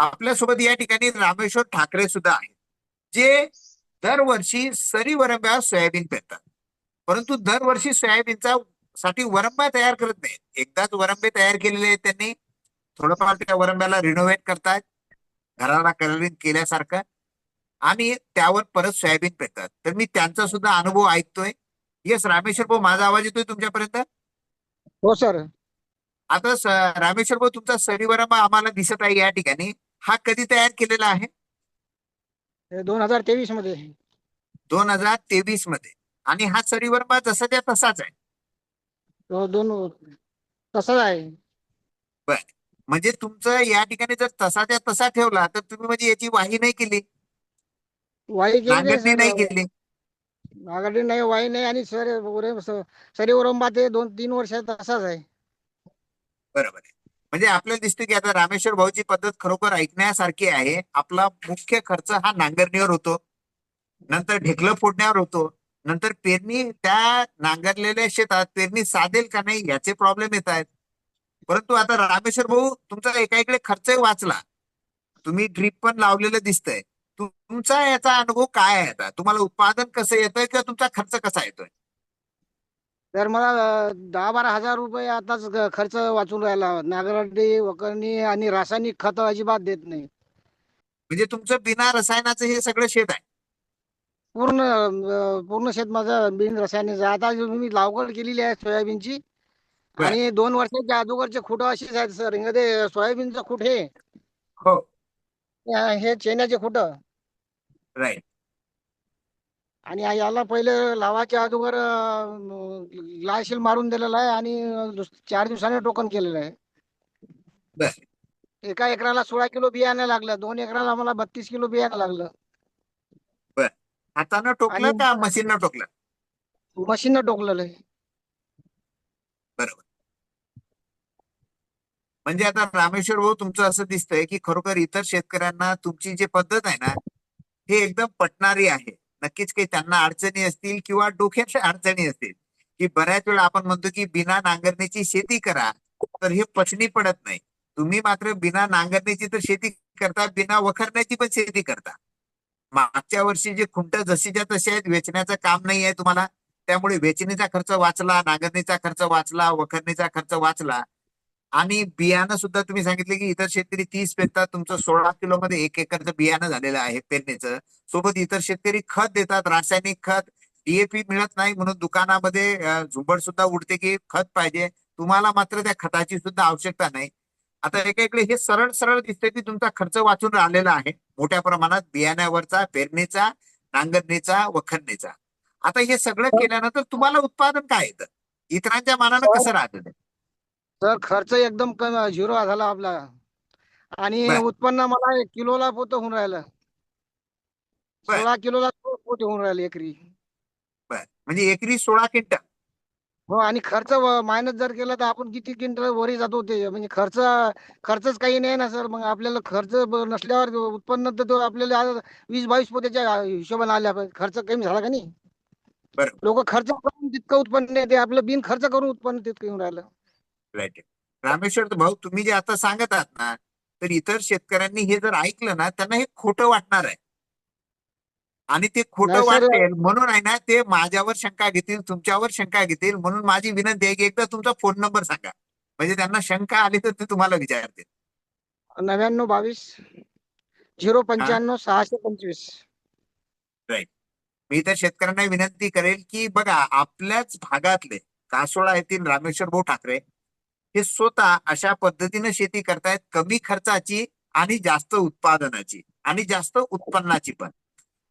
आपल्यासोबत या ठिकाणी रामेश्वर ठाकरे सुद्धा आहेत जे दरवर्षी सरी वरंब्यावर सोयाबीन पेरतात. परंतु दरवर्षी सोयाबीनचा साठी वरंबा तयार करत नाहीत. एकदाच वरंबे तयार केलेले आहेत त्यांनी. थोडंफार त्या वरंब्याला रिनोव्हेट करतात. घराला कलरिंग केल्यासारखं. आणि त्यावर परत सोयाबीन पेरतात. तर मी त्यांचा सुद्धा अनुभव ऐकतोय. येस रामेश्वर भाऊ माझा आवाज येतोय तुमच्यापर्यंत? हो सर आता रामेश्वर भाऊ तुमचा सरीवरंबा आम्हाला दिसत आहे या ठिकाणी. हा कधी तयार केलेला आहे? दोन हजार तेवीसमध्ये दोन हजार तेवीसमध्ये. आणि हा सरीवरंबा जसा त्या तसाच आहे. तो दोन तसंच आहे. म्हणजे तुमचं या ठिकाणी जर तसा त्या तसा ठेवला तर तुम्ही म्हणजे याची वाही नाही केली? वाई नांगरणी नाही केली? नागरणी नाही वाई नाही आणि सर सरी ते दोन तीन वर्ष तसाच आहे. बरोबर आहे. म्हणजे आपल्याला दिसतं की आता रामेश्वर भाऊची पद्धत खरोखर ऐकण्यासारखी आहे. आपला मुख्य खर्च हा नांगरणीवर होतो. नंतर ढेकलं फोडण्यावर होतो. नंतर पेरणी त्या नांगरलेल्या शेतात पेरणी साधेल का नाही याचे प्रॉब्लेम येत आहेत. परंतु आता रामेश्वर भाऊ तुमचा एका इकडे खर्चही वाचला. तुम्ही ड्रीप पण लावलेलं दिसतंय. तुमचा याचा अनुभव काय आहे आता? तुम्हाला उत्पादन कसं येतंय किंवा तुमचा खर्च कसा येतोय? तर मला दहा बारा हजार रुपये आताच खर्च वाचून राहिला. नागरणी वकरणी आणि रासायनिक खत अजिबात देत नाही. म्हणजे तुमचं बिना रसायनाचं हे सगळं शेत आहे? पूर्ण अं, पूर्ण शेत माझं बिन रसायनिक आता जो मी लागवड केलेली आहे सोयाबीनची. बर. आणि दोन वर्षाच्या अगोदरचे खुट अशीच आहेत सर. ते सोयाबीनचं खुट हे. हो. अं, हे चेन्याचे खुट. राईट. आणि याला पहिले लावाच्या अगोदर लायशील मारून दिलेला आहे आणि दुस- चार दिवसाने टोकन केलेलं आहे. बर. एका एकराला सोळा किलो बियाणं लागलं दोन एकराला मला बत्तीस किलो बियाणं लागलं. हातानं टोकलं आणि- का मशीननं टोकलं? मशीननं टोकलेलं आहे. बरोबर. म्हणजे आता रामेश्वर भाऊ तुमचं असं दिसतंय की खरोखर इतर शेतकऱ्यांना तुमची जी पद्धत आहे ना हे एकदम पटणारी आहे. नक्कीच काही त्यांना अडचणी असतील किंवा डोक्याच्या अडचणी असतील की बऱ्याच वेळा आपण म्हणतो की बिना नांगरणीची शेती करा तर हे पचनी पडत नाही. तुम्ही मात्र बिना नांगरणीची तर शेती करता बिना वखरण्याची पण शेती करता. मागच्या वर्षी जे खुंट जशीच्या तशी आहेत वेचण्याचं काम नाही आहे तुम्हाला त्यामुळे वेचणीचा खर्च वाचला नांगरणीचा खर्च वाचला वखरणीचा खर्च वाचला आणि बियाणं सुद्धा तुम्ही सांगितले की इतर शेतकरी तीस पेरतात तुमचं सोळा किलो मध्ये एक एकरचं बियाणं झालेलं आहे पेरणीचं. सोबत इतर शेतकरी खत देतात रासायनिक खत डीएपी मिळत नाही म्हणून दुकानामध्ये झुंबड सुद्धा उडते की खत पाहिजे. तुम्हाला मात्र त्या खताची सुद्धा आवश्यकता नाही. आता एका इकडे हे सरळ सरळ दिसते की तुमचा खर्च वाचून राहिलेला आहे. मोठ्या प्रमाणात बियाण्यावरचा पेरणीचा नांगरणीचा वखरणीचा आता हे सगळं केल्यानंतर तुम्हाला उत्पादन काय येतं? इतरांच्या मानानं कसं राहतं तर खर्च एकदम कमी झिरो झाला आपला. आणि बर. उत्पन्न मला एक किलोला पोत होऊन राहिलं. बर. सोळा किलोला पोत होऊन राहिले एकरी. बरं. म्हणजे एकरी सोळा क्विंटल. हो आणि खर्च मायनस जर केला तर आपण किती क्विंटल वरी जातो ते. म्हणजे खर्च खर्चच काही नाही ना सर. मग आपल्याला खर्च ब- नसल्यावर उत्पन्न तर तो आपल्याला आज वीस बावीस पोत्याच्या हिशोबाने आल्या पाहिजे खर्च कमी झाला का नाही? बरोबर. लोक खर्च करून तितकं उत्पन्न येते आपलं बिन खर्च करून उत्पन्न तितकं येऊन राहिलं. राईट रामेश्वर भाऊ तुम्ही जे आता सांगत आहात ना तर इतर शेतकऱ्यांनी हे जर ऐकलं ना त्यांना हे खोटं वाटणार आहे. आणि ते खोटं. वाटेल म्हणून आहे ना ते माझ्यावर शंका घेतील तुमच्यावर शंका घेतील म्हणून माझी विनंती आहे की एकदा तुमचा फोन नंबर सांगा. म्हणजे त्यांना शंका आली तर ते तुम्हाला विचारतील. नव्याण्णव बावीस झिरो पंच्याण्णव सहाशे पंचवीस. मी तर शेतकऱ्यांना विनंती करेल की बघा आपल्याच भागातले कासोळा येथील रामेश्वर भाऊ ठाकरे हे स्वतः अशा पद्धतीने शेती करतायत कमी खर्चाची आणि जास्त उत्पादनाची आणि जास्त उत्पन्नाची पण.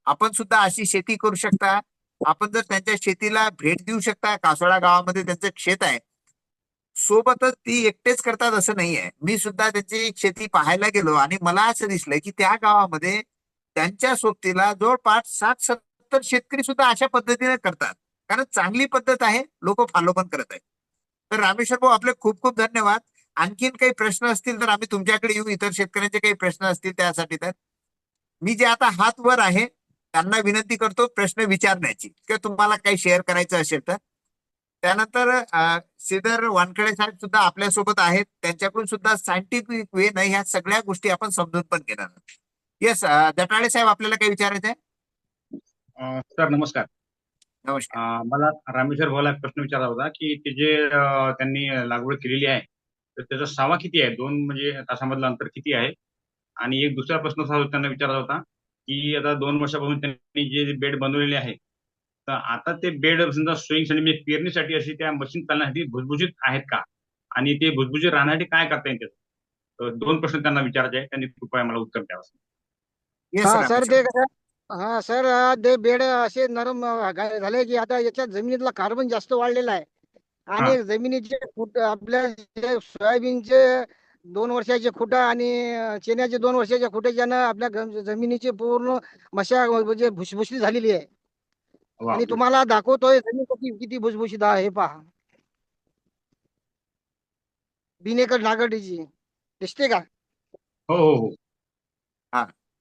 आपण सुद्धा अशी शेती करू शकता. आपण जर त्यांच्या शेतीला भेट देऊ शकता कासोळा गावामध्ये त्यांचं शेत आहे. सोबतच ती एकटेच करतात असं नाही आहे मी सुद्धा त्यांची शेती पाहायला गेलो आणि मला असं दिसलं की त्या गावामध्ये त्यांच्या सोबतीला जवळपास साठ सत्तर शेतकरी सुद्धा अशा पद्धतीने करतात. कारण चांगली पद्धत आहे लोक फॉलो पण करत आहेत. तर रामेश्वर भाऊ आपले खूप खूप धन्यवाद. आणखीन काही प्रश्न असतील तर आम्ही तुमच्याकडे येऊ इतर शेतकऱ्यांचे काही प्रश्न असतील त्यासाठी तर. मी जे आता हात वर आहे त्यांना विनंती करतो प्रश्न विचारण्याची किंवा तुम्हाला काही शेअर करायचं असेल तर. त्यानंतर श्रीधर वानखडे साहेब सुद्धा आपल्यासोबत आहेत. त्यांच्याकडून सुद्धा सायंटिफिक वे नाही ह्या सगळ्या गोष्टी आपण समजून पण घेणार येस दटाळे साहेब आपल्याला काही विचारायचं आहे सर नमस्कार. नमस्कार. अ, मला रामेश्वर भाऊला एक प्रश्न विचारायचा होता की ते जे अ, त्यांनी लागवड केलेली आहे तर त्याचा सावा किती आहे? दोन म्हणजे तासामधलं अंतर किती आहे? आणि एक दुसरा प्रश्न असा होता- त्यांना विचारायचा होता की आता दोन वर्षापासून त्यांनी जे बेड बनवलेले आहे तर आता ते बेड समजा सोयीसाठी म्हणजे पेरणीसाठी अशी त्या मशीन चालण्यासाठी भुसभुशीत आहेत का? आणि ते भुसभुशीत राहण्यासाठी काय करता येईल त्याचं? तर दोन प्रश्न त्यांना विचारायचे आहे त्यांनी कृपया मला उत्तर द्यावं. येस हा सर ते कसं हा सर ते बेड असे नरम झाले की आता याच्यात जमिनीतला कार्बन जास्त वाढलेला आहे. आणि जमिनीचे फुट आपल्या जे सोयाबीनचे दोन वर्षाचे खुटा आणि अ, चण्याचे दोन वर्षाच्या खुट्याच्यानं आपल्या जमिनीची पूर्ण मशा म्हणजे भुसभुशीत झालेली आहे. आणि तुम्हाला दाखवतोय जमीन कशी किती भुसभुशीत आहे हे पहा. बिनेकर नागडीची दिसते का? हो हो हो.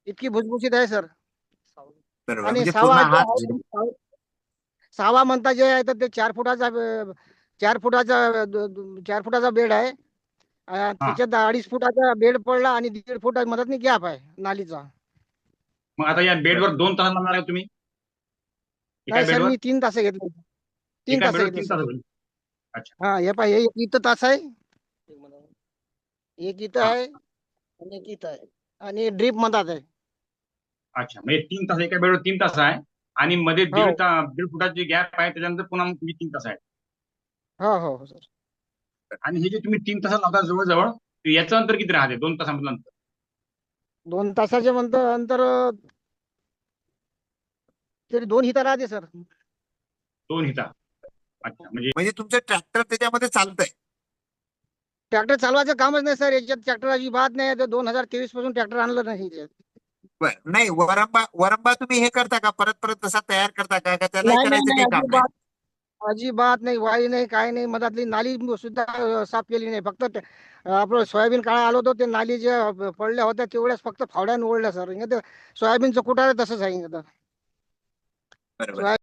इतकी भुसभुशीत आहे सर. बरोबर. आणि म्हणजे सावा पूर्ण हात म्हणता जे आहे तर ते चार फुटाचा अं, चार फुटाचा अं, द- द- चार फुटाचा बेड आहे. अं, त्याच्यात अडीच फुटाचा बेड पडला आणि दीड फुटा मदत गॅप आहे नालीचा. मग आता या बेडवर दोन तास लावणार आहे तुम्ही? एका नाही सर बेडवर? मी तीन तास घेतले. तीन एका तास बेडवर घेतले तीन सर. तास होईल. हा हे पाय हे एक इथं तास आहे. एक इथं हा. आहे. आणि एक इथं आहे. आणि ड्रीप म्हणतात आहे. अच्छा म्हणजे तीन तास एका बेडवर तीन तास आहे आणि मध्ये हो. दीड ता दीड फुटाची गॅप आहे त्याच्यानंतर पुन्हा मग तुम्ही तीन तास आहे हो हो हो सर. आणि हे जे तुम्ही तीन तास लावता जवळजवळ तर याचं अंतर किती राहते? दोन तासामधलं अंतर दोन तासाचे म्हणतं अंतर तरी दोन हिता राहते सर. दोन हिता. अच्छा म्हणजे म्हणजे तुमचं ट्रॅक्टर त्याच्यामध्ये चालतंय. ट्रॅक्टर चालवायचं कामच नाही सर. याच्यात ट्रॅक्टर अजिबात नाही. तर दोन हजार तेवीसपासून ट्रॅक्टर आणलं नाही. याच्यात. नाही वरंबा वरंबा तुम्ही हे करता का? परत परत तसा तयार करता का? का त्याला नाही, करायचं नाही, काही काम नाही? अजिबात अजिबात नाही वाई नाही काय नाही. मधातली नाली सुद्धा अं, साफ केली नाही. फक्त ते, अं, आपलं सोयाबीन काळा आलो होतो ते नाली जे पडल्या होत्या तेवढ्याच फक्त फावड्यानं ओढल्या सर. सोयाबीनचं कुठार तसंच आहे इथं. बरोबर.